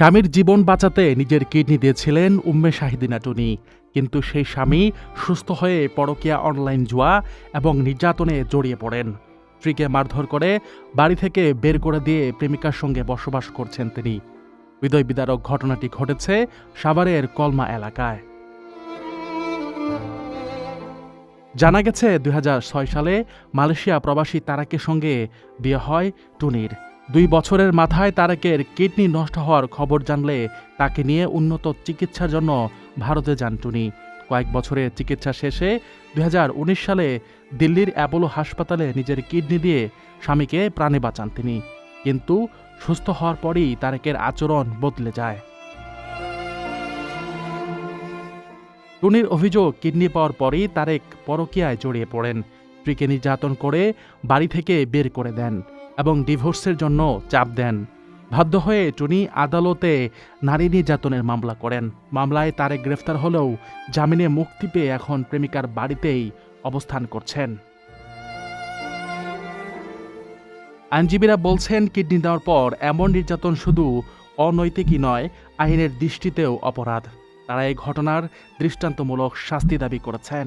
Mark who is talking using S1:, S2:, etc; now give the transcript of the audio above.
S1: স্বামীর জীবন বাঁচাতে নিজের কিডনি দিয়েছিলেন উম্মে শাহিদিনা টুনি। কিন্তু সেই স্বামী সুস্থ হয়ে পরকীয়া অনলাইন জুয়া এবং নির্যাতনে জড়িয়ে পড়েন। স্ত্রীকে মারধর করে বাড়ি থেকে বের করে দিয়ে প্রেমিকার সঙ্গে বসবাস করছেন তিনি। হৃদয় বিদারক ঘটনাটি ঘটেছে সাভারের কলমা এলাকায়। জানা গেছে দু হাজার ছয় সালে মালয়েশিয়া প্রবাসী তারাকের সঙ্গে বিয়ে হয় টুনির। দুই বছরের মাথায় তারেকের কিডনি নষ্ট হওয়ার খবর জানলে তাকে নিয়ে উন্নত চিকিৎসার জন্য ভারতে যান টুনি। কয়েক বছরের চিকিৎসা শেষে দুই হাজার উনিশ সালে দিল্লির অ্যাপোলো হাসপাতালে নিজের কিডনি দিয়ে স্বামীকে প্রাণে বাঁচান তিনি। কিন্তু সুস্থ হওয়ার পরই তারেকের আচরণ বদলে যায়। টুনির অভিযোগ, কিডনি পাওয়ার পরই তারেক পরকীয়ায় জড়িয়ে পড়েন। স্ত্রীকে নির্যাতন করে বাড়ি থেকে বের করে দেন এবং ডিভোর্সের জন্য চাপ দেন। বাধ্য হয়ে টুনি আদালতে নারী নির্যাতনের মামলা করেন। মামলায় তারে গ্রেফতার হলেও জামিনে মুক্তি পেয়ে এখন প্রেমিকার বাড়িতেই অবস্থান করছেন। আইনজীবীরা বলছেন, কিডনি দেওয়ার পর এমন নির্যাতন শুধু অনৈতিকই নয়, আইনের দৃষ্টিতেও অপরাধ। তারা এই ঘটনার দৃষ্টান্তমূলক শাস্তি দাবি করেছেন।